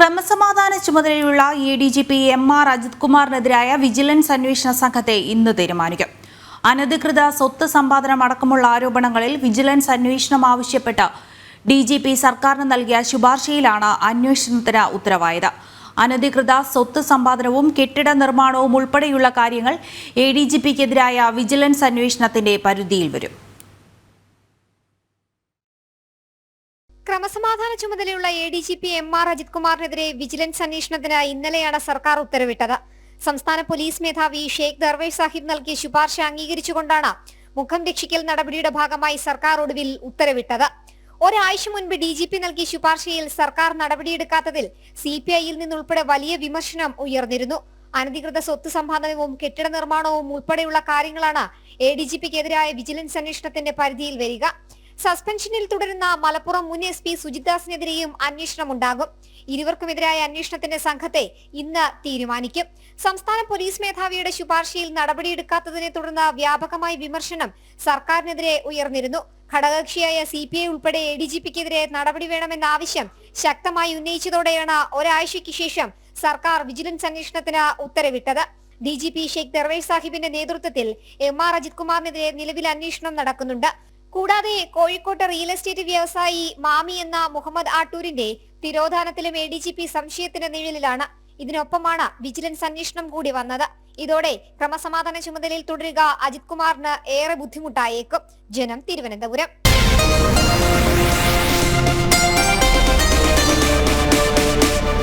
ക്രമസമാധാന ചുമതലയുള്ള A D G P M R Ajith കുമാറിനെതിരായ vigilance അന്വേഷണ സംഘത്തെ ഇന്ന് തീരുമാനിക്കും. അനധികൃത സ്വത്ത് സമ്പാദനം അടക്കമുള്ള ആരോപണങ്ങളിൽ വിജിലൻസ് അന്വേഷണം ആവശ്യപ്പെട്ട് ഡി ജി പി സർക്കാരിന് നൽകിയ ശുപാർശയിലാണ് അന്വേഷണത്തിന് ഉത്തരവായത്. അനധികൃത സ്വത്ത് സമ്പാദനവും കെട്ടിട നിർമ്മാണവും ഉൾപ്പെടെയുള്ള കാര്യങ്ങൾ എ ഡി ജി പിക്കെതിരായ വിജിലൻസ് അന്വേഷണത്തിന്റെ പരിധിയിൽ വരും. ക്രമസമാധാന ചുമതലയുള്ള A D G P M R Ajith കുമാറിനെതിരെ vigilance അന്വേഷണത്തിന് ഇന്നലെയാണ് സർക്കാർ ഉത്തരവിട്ടത്. സംസ്ഥാന പോലീസ് മേധാവി ഷെയ്ഖ് ദർവേഷ് സാഹിബ് നൽകിയ ശുപാർശ അംഗീകരിച്ചുകൊണ്ടാണ് മുഖം രക്ഷിക്കൽ നടപടിയുടെ ഭാഗമായി സർക്കാർ ഒടുവിൽ ഉത്തരവിട്ടത്. ഒരാഴ്ച മുൻപ് ഡി ജി പി നൽകിയ ശുപാർശയിൽ സർക്കാർ നടപടിയെടുക്കാത്തതിൽ സി പി ഐയിൽ നിന്നുൾപ്പെടെ വലിയ വിമർശനം ഉയർന്നിരുന്നു. അനധികൃത സ്വത്ത് സമ്പാദനവും കെട്ടിട നിർമ്മാണവും ഉൾപ്പെടെയുള്ള കാര്യങ്ങളാണ് എ ഡി ജി പിക്കെതിരായ വിജിലൻസ് അന്വേഷണത്തിന്റെ പരിധിയിൽ വരിക. സസ്പെൻഷനിൽ തുടരുന്ന മലപ്പുറം മുൻ എസ് പി സുജിദാസിനെതിരെയും അന്വേഷണമുണ്ടാകും. ഇരുവർക്കുമെതിരായ അന്വേഷണത്തിന്റെ സംഘത്തെ ഇന്ന് തീരുമാനിക്കും. സംസ്ഥാന പോലീസ് മേധാവിയുടെ ശുപാർശയിൽ നടപടിയെടുക്കാത്തതിനെ തുടർന്ന് വ്യാപകമായ വിമർശനം സർക്കാരിനെതിരെ ഉയർന്നിരുന്നു. ഘടകകക്ഷിയായ സി പി ഐ ഉൾപ്പെടെ എ ഡി ജി പിക്കെതിരെ നടപടി വേണമെന്ന ആവശ്യം ശക്തമായി ഉന്നയിച്ചതോടെയാണ് ഒരാഴ്ചയ്ക്ക് ശേഷം സർക്കാർ വിജിലൻസ് അന്വേഷണത്തിന് ഉത്തരവിട്ടത്. D G P Sheikh Darvesh സാഹിബിന്റെ നേതൃത്വത്തിൽ എം ആർ അജിത് കുമാറിനെതിരെ നിലവിൽ അന്വേഷണം നടക്കുന്നുണ്ട്. കൂടാതെ കോഴിക്കോട്ട് റിയൽ എസ്റ്റേറ്റ് വ്യവസായി മാമി എന്ന മുഹമ്മദ് ആട്ടൂരിന്റെ തിരോധാനത്തിലും എ ഡി ജി പി സംശയത്തിന്റെ നിഴലിലാണ്. ഇതിനൊപ്പമാണ് വിജിലൻസ് അന്വേഷണം കൂടി വന്നത്. ഇതോടെ ക്രമസമാധാന ചുമതലയിൽ തുടരുക അജിത് കുമാറിന് ഏറെ ബുദ്ധിമുട്ടായേക്കും. ജനം തിരുവനന്തപുരം.